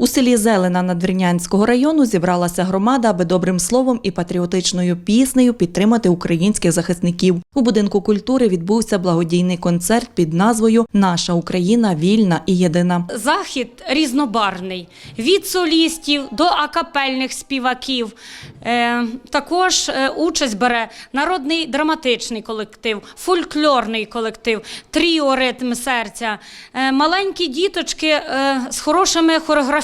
У селі Зелена Надвірнянського району зібралася громада, аби добрим словом і патріотичною піснею підтримати українських захисників. У будинку культури відбувся благодійний концерт під назвою Наша Україна вільна і єдина. Захід різнобарний від солістів до акапельних співаків. Е, також е, участь бере народний драматичний колектив, фольклорний колектив, тріо ритм серця, е, маленькі діточки з хорошими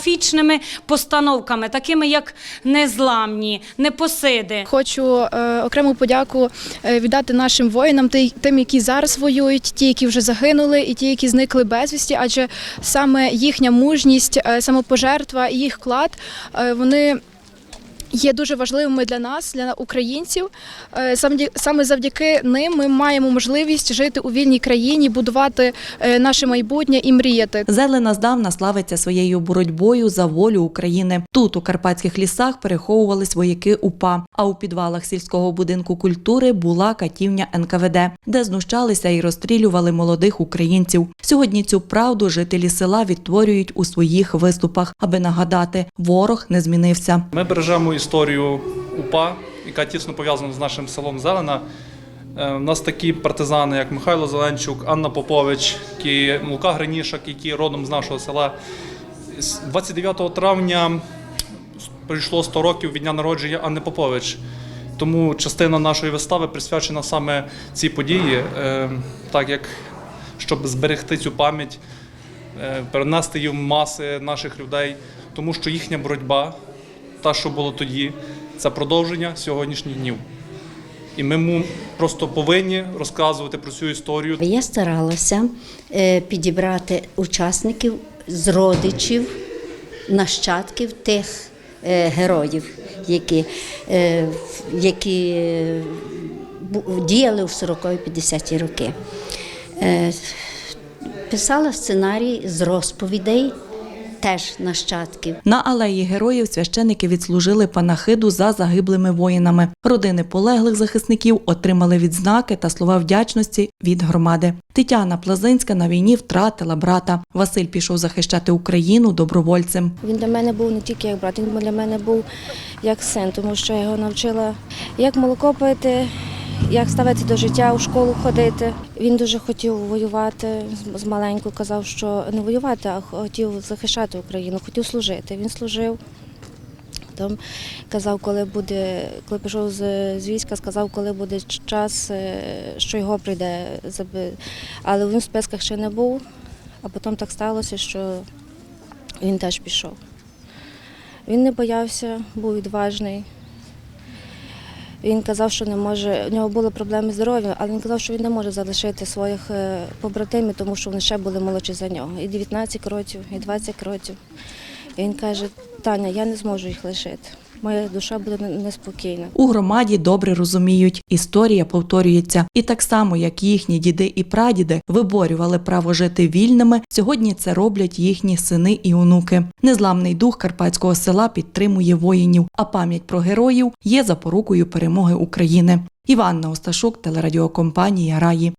хореографічними постановками, такими як незламні, непосиди. Хочу е, окрему подяку е, віддати нашим воїнам, ти- тим, які зараз воюють, ті, які вже загинули, і ті, які зникли безвісті, адже саме їхня мужність, е, самопожертва і їх вклад е, вони. Є дуже важливими для нас, для українців. Е, Саме завдяки ним ми маємо можливість жити у вільній країні, будувати е, наше майбутнє і мріяти. Зелена здавна славиться своєю боротьбою за волю України. Тут у карпатських лісах переховувались вояки УПА. А у підвалах сільського будинку культури була катівня НКВД, де знущалися і розстрілювали молодих українців. Сьогодні цю правду жителі села відтворюють у своїх виступах, аби нагадати, ворог не змінився. Ми бережемо історію УПА, яка тісно пов'язана з нашим селом Зелена. Е, У нас такі партизани, як Михайло Зеленчук, Анна Попович, які, Лука Гринішак, які родом з нашого села. 29 травня прийшло 100 років від дня народження Анни Попович. Тому частина нашої вистави присвячена саме цій події, е, так як щоб зберегти цю пам'ять, е, перенести її в маси наших людей, тому що їхня боротьба, та, що було тоді, це продовження сьогоднішніх днів. І ми просто повинні розказувати про цю історію. Я старалася е, підібрати учасників з родичів, нащадків тих е, героїв, які, е, які діяли в 40-50-ті роки. Писала сценарій з розповідей теж нащадків. На алеї героїв священики відслужили панахиду за загиблими воїнами. Родини полеглих захисників отримали відзнаки та слова вдячності від громади. Тетяна Плазинська на війні втратила брата. Василь пішов захищати Україну добровольцем. Він для мене був не тільки як брат, він для мене був як син, тому що я його навчила, як молоко пити, як ставитися до життя, у школу ходити. Він дуже хотів воювати з- маленьку, казав, що не воювати, а хотів захищати Україну, хотів служити. Він служив. Там казав, коли буде, коли пішов з, з війська, сказав, коли буде час, е, що його прийде. Але він в списках ще не був, а потім так сталося, що він теж пішов. Він не боявся, був відважний. Він казав, що не може, у нього були проблеми здоров'я, але він казав, що він не може залишити своїх е, побратимів, тому що вони ще були молодші за нього. І 19 років, і 20 років. І він каже, Таня, я не зможу їх лишити. Моя душа буде неспокійна. У громаді добре розуміють, історія повторюється, і так само, як їхні діди і прадіди виборювали право жити вільними. Сьогодні це роблять їхні сини і онуки. Незламний дух карпатського села підтримує воїнів, а пам'ять про героїв є запорукою перемоги України. Іванна Осташук, телерадіокомпанія Раї.